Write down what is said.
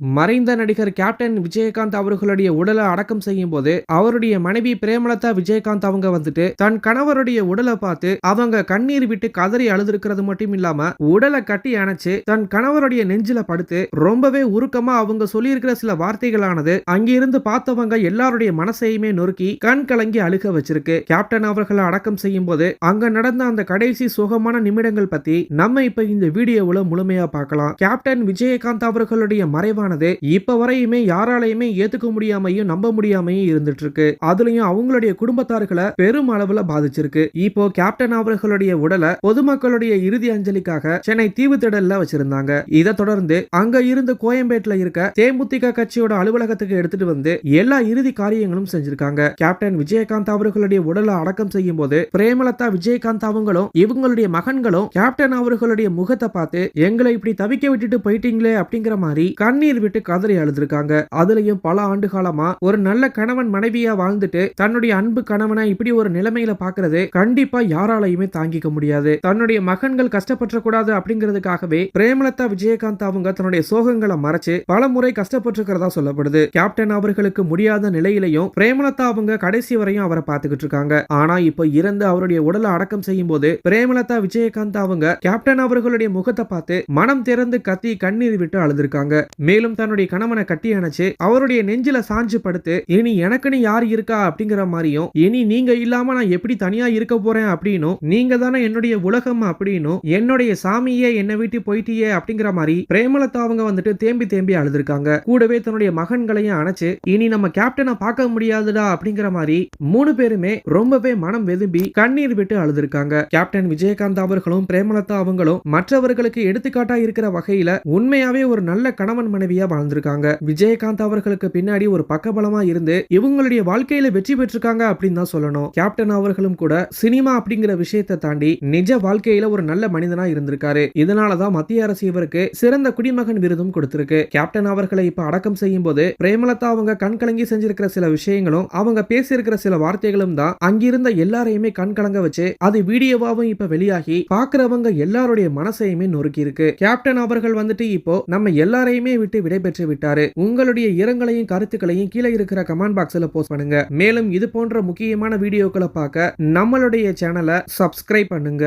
மறைந்த நடிகர் கேப்டன் விஜயகாந்த் அவர்களுடைய உடலை அடக்கம் செய்யும் போது அவருடைய மனைவி பிரேமலதா விஜயகாந்த் அவங்க வந்துட்டு தன் கணவருடைய உடலை பார்த்து அவங்க கண்ணீர் விட்டு கதறி அழுதுருக்கிறது மட்டும் இல்லாம உடலை கட்டி அணைச்சு தன் கணவருடைய நெஞ்சில படுத்து ரொம்பவே உருக்கமா அவங்க சொல்லியிருக்கிற சில வார்த்தைகளானது அங்கிருந்து பார்த்தவங்க எல்லாருடைய மனசையுமே நொறுக்கி கண் கலங்கி அழுக வச்சிருக்கு. கேப்டன் அவர்களை அடக்கம் செய்யும் போது அங்க நடந்த அந்த கடைசி சுகமான நிமிடங்கள் பத்தி நம்ம இப்ப இந்த வீடியோவுல முழுமையா பார்க்கலாம். கேப்டன் விஜயகாந்த் அவர்களுடைய மறைவானது இப்ப வரையுமே யாராலையுமே ஏத்துக்க முடியாமையும் நம்ப முடியாமையும் இருந்துட்டு இருக்கு அதுலயும் அவங்களுடைய குடும்பத்தார்களை பெரும் அளவுல பாதிச்சிருக்கு. இப்போ கேப்டன் அவர்களுடைய உடலை பொதுமக்களுடைய இறுதி அஞ்சலிக்காக சென்னை தீவுத்திடல்ல வச்சிருந்தாங்க. இதை தொடர்ந்து அங்க இருந்து கோயம்பேட்டுல இருக்க தேமுதிக கட்சியோட அலுவலகத்துக்கு எடுத்துட்டு வந்து எல்லா இறுதி காரியங்களும் செஞ்சிருக்காங்க. கேப்டன் விஜயகாந்த் அவர்களுடைய உடலை அடக்கம் செய்யும் போது பிரேமலதா விஜயகாந்த் அவங்களும் இவங்களுடைய மகன்களும் கேப்டன் அவர்களுடைய முகத்தை பார்த்து எங்களை இப்படி தவிக்க விட்டுட்டு போயிட்டீங்களே அப்படிங்கிற மாதிரி கண்ணீர் விட்டு கதறி அழுதுருக்காங்க. அதுலயும் பல ஆண்டு காலமா ஒரு நல்ல கணவன் மனைவியா வாழ்ந்துட்டு தன்னுடைய அன்பு கணவனை இப்படி ஒரு நிலைமையில பாக்குறது கண்டிப்பா யாராலையுமே தாங்கிக்க முடியாது. தன்னுடைய மகன்கள் கஷ்டப்பட்ட கூடாது அப்படிங்கிறதுக்காகவே பிரேமலதா விஜயகாந்த் அவங்க தன்னுடைய சோகங்களை மறைச்சு பல முறை கஷ்டப்பட்டிருக்கிறதா சொல்லப்படுது. கேப்டன் அவர்களுக்கு முடியாத நிலையிலையும் பிரேமலதா அவங்க கடைசி வரையும் அவரை பார்த்துக்கிட்டு இருக்காங்க. ஆனா இப்ப இறந்து அவருடைய உடலை அடக்கம் செய்யும் போது பிரேமலதா விஜயகாந்த் அவங்க கேப்டன் அவர்களுடைய முகத்தை பார்த்து மனம் திறந்து கத்தி கண்ணீர் விட்டு அழுதுருக்காங்க. மேலும் தன்னுடைய கணவனை கட்டி அணைச்சு அவருடைய நெஞ்சில சாஞ்சு படுத்து இனி எனக்குன்னு யார் இருக்கா அப்படிங்கிற மாதிரியும் இனி நீங்க இல்லாம நான் எப்படி தனியா இருக்க போறேன் அப்படின்னு நீங்க தானே என்னுடைய உலகம் அப்படின்னு என்னுடைய சாமியே என்னை வீட்டு போயிட்டியே அப்படிங்கிற மாதிரி பிரேமலதா அவங்க வந்துட்டு தேம்பி தேம்பி அழுதுருக்காங்க. கூடவே தன்னுடைய மகன்களையும் அணைச்சு இனி நம்ம கேப்டனை பார்க்க முடியாதுடா அப்படிங்கிற மாதிரி மூணு பேருமே ரொம்பவே மனம் வெதும்பி கண்ணீர் விட்டு அழுதுருக்காங்க. கேப்டன் விஜயகாந்த் அவர்களும் பிரேமலதா அவங்களும் மற்றவர்களுக்கு எடுத்துக்காட்டா இருக்கிற வகையில உண்மையாவே ஒரு நல்ல கணவன் மனைவி மனைவியா வாழ்ந்திருக்காங்க. விஜயகாந்த் அவர்களுக்கு பின்னாடி ஒரு பக்கபலமா இருந்து இவங்களுடைய வாழ்க்கையில வெற்றி பெற்றிருக்காங்க அப்படின்னு தான் சொல்லணும். கேப்டன் அவர்களும் கூட சினிமா அப்படிங்கிற விஷயத்தை தாண்டி நிஜ வாழ்க்கையில ஒரு நல்ல மனிதனா இருந்திருக்காரு. இதனாலதான் மத்திய அரசு இவருக்கு சிறந்த குடிமகன் விருதும் கொடுத்திருக்கு. கேப்டன் அவர்களை இப்ப அடக்கம் செய்யும் போது பிரேமலதா அவங்க கண் கலங்கி செஞ்சிருக்கிற சில விஷயங்களும் அவங்க பேசியிருக்கிற சில வார்த்தைகளும் தான் அங்கிருந்த எல்லாரையுமே கண் கலங்க வச்சு அது வீடியோவாவும் இப்ப வெளியாகி பாக்குறவங்க எல்லாருடைய மனசையுமே நொறுக்கி இருக்கு கேப்டன் அவர்கள் வந்துட்டு இப்போ நம்ம எல்லாரையுமே விட்டு விடைபெற்று விட்டாரு. உங்களுடைய இரங்கலையும் கருத்துக்களையும் கீழே இருக்கிற கமெண்ட் பாக்ஸ்ல போஸ்ட் பண்ணுங்க. மேலும் இது போன்ற முக்கியமான வீடியோக்களை பார்க்க நம்மளுடைய சேனலை சப்ஸ்கிரைப் பண்ணுங்க.